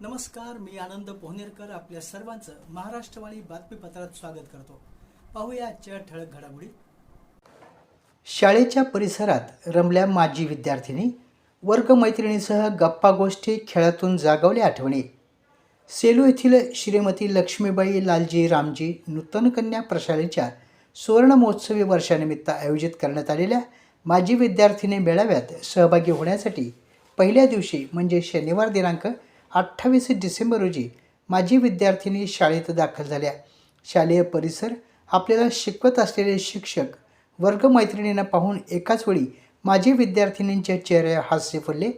नमस्कार मी आनंद पोहनेरकर आपल्या सर्वांचं महाराष्ट्रवाणी बातमीपत्रात स्वागत करतो. पाहूया आजच्या ठळक घडामोडी. शाळेच्या परिसरात रमल्या माजी विद्यार्थिनी वर्गमैत्रिणीसह गप्पा गोष्टी खेळातून जागवल्या आठवणी. सेलू येथील श्रीमती लक्ष्मीबाई लालजी रामजी नूतन कन्या प्रशालेच्या सुवर्ण महोत्सवी वर्षानिमित्त आयोजित करण्यात आलेल्या माजी विद्यार्थिनी मेळाव्यात सहभागी होण्यासाठी पहिल्या दिवशी म्हणजे शनिवार दिनांक अठ्ठावीस डिसेंबर रोजी माजी विद्यार्थिनी शाळेत दाखल झाल्या. शालेय परिसर आपल्याला शिकवत असलेले शिक्षक वर्गमैत्रिणींना पाहून एकाच वेळी माजी विद्यार्थिनींच्या चेहऱ्यावर हास्य फुलले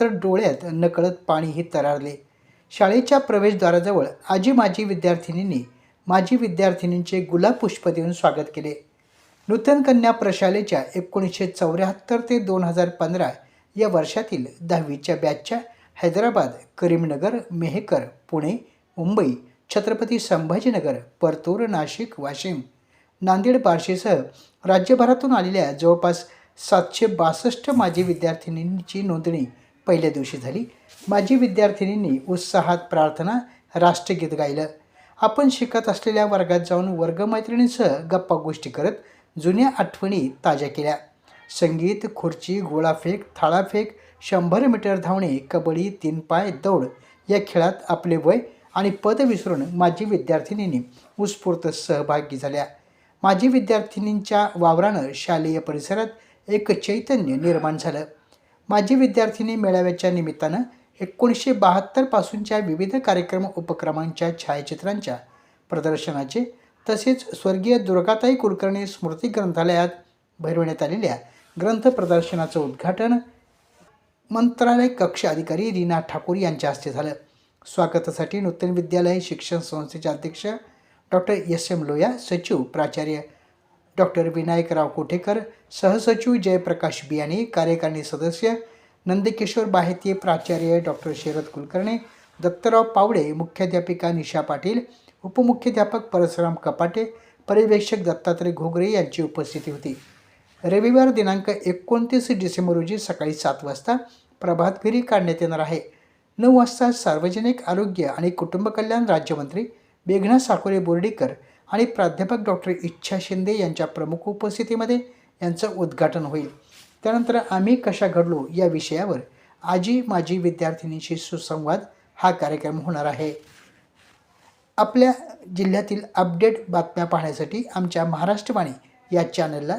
तर डोळ्यात नकळत पाणीही तरारले. शाळेच्या प्रवेशद्वाराजवळ आजी माजी विद्यार्थिनींनी माजी विद्यार्थिनींचे गुलाब पुष्प देऊन स्वागत केले. नूतन कन्या प्रशालेच्या एकोणीसशे चौऱ्याहत्तर ते दोन हजार पंधरा या वर्षातील दहावीच्या बॅचच्या हैदराबाद करीमनगर मेहकर पुणे मुंबई छत्रपती संभाजीनगर परतूर नाशिक वाशिम. नांदेड बार्शीसह राज्यभरातून आलेल्या जवळपास सातशे बासष्ट माजी विद्यार्थिनींची नोंदणी पहिल्या दिवशी झाली. माजी विद्यार्थिनींनी उत्साहात प्रार्थना राष्ट्रगीत गायलं. आपण शिकत असलेल्या वर्गात जाऊन वर्गमैत्रिणींसह गप्पा गोष्टी करत जुन्या आठवणी ताज्या केल्या. संगीत खुर्ची गोळाफेक थाळाफेक शंभर मीटर धावणे कबड्डी तीन पाय दौड या खेळात आपले वय आणि पद विसरून माजी विद्यार्थिनींनी उत्स्फूर्त सहभागी झाल्या. माजी विद्यार्थिनींच्या वावरानं शालेय परिसरात एक चैतन्य निर्माण झालं. माजी विद्यार्थिनी मेळाव्याच्या निमित्तानं एकोणीसशे बहात्तरपासूनच्या विविध कार्यक्रम उपक्रमांच्या छायाचित्रांच्या प्रदर्शनाचे तसेच स्वर्गीय दुर्गाताई कुलकर्णी स्मृती ग्रंथालयात भरविण्यात आलेल्या ग्रंथ प्रदर्शनाचं उद्घाटन मंत्रालय कक्ष अधिकारी रीना ठाकूर यांच्या हस्ते झालं. स्वागतासाठी नूतन विद्यालय शिक्षण संस्थेचे अध्यक्ष डॉक्टर एस एम लोया सचिव प्राचार्य डॉक्टर विनायकराव कोठेकर सहसचिव जयप्रकाश बियाणे कार्यकारिणी सदस्य नंदकिशोर बाहेती प्राचार्य डॉक्टर शरद कुलकर्णी दत्तराव पावडे मुख्याध्यापिका निशा पाटील उपमुख्याध्यापक परशुराम कपाटे पर्यवेक्षक दत्तात्रय घोगरे यांची उपस्थिती होती. रविवार दिनांक एकोणतीस डिसेंबर रोजी सकाळी सात वाजता प्रभात फेरी काढण्यात येणार आहे. नऊ वाजता सार्वजनिक आरोग्य आणि कुटुंब कल्याण राज्यमंत्री मेघना साकोरे बोर्डीकर आणि प्राध्यापक डॉक्टर इच्छा शिंदे यांच्या प्रमुख उपस्थितीमध्ये यांचं उद्घाटन होईल. त्यानंतर आम्ही कशा घडलो या विषयावर आजी माजी विद्यार्थिनींशी सुसंवाद हा कार्यक्रम होणार आहे. आपल्या जिल्ह्यातील अपडेट बातम्या पाहण्यासाठी आमच्या महाराष्ट्रवाणी या चॅनलला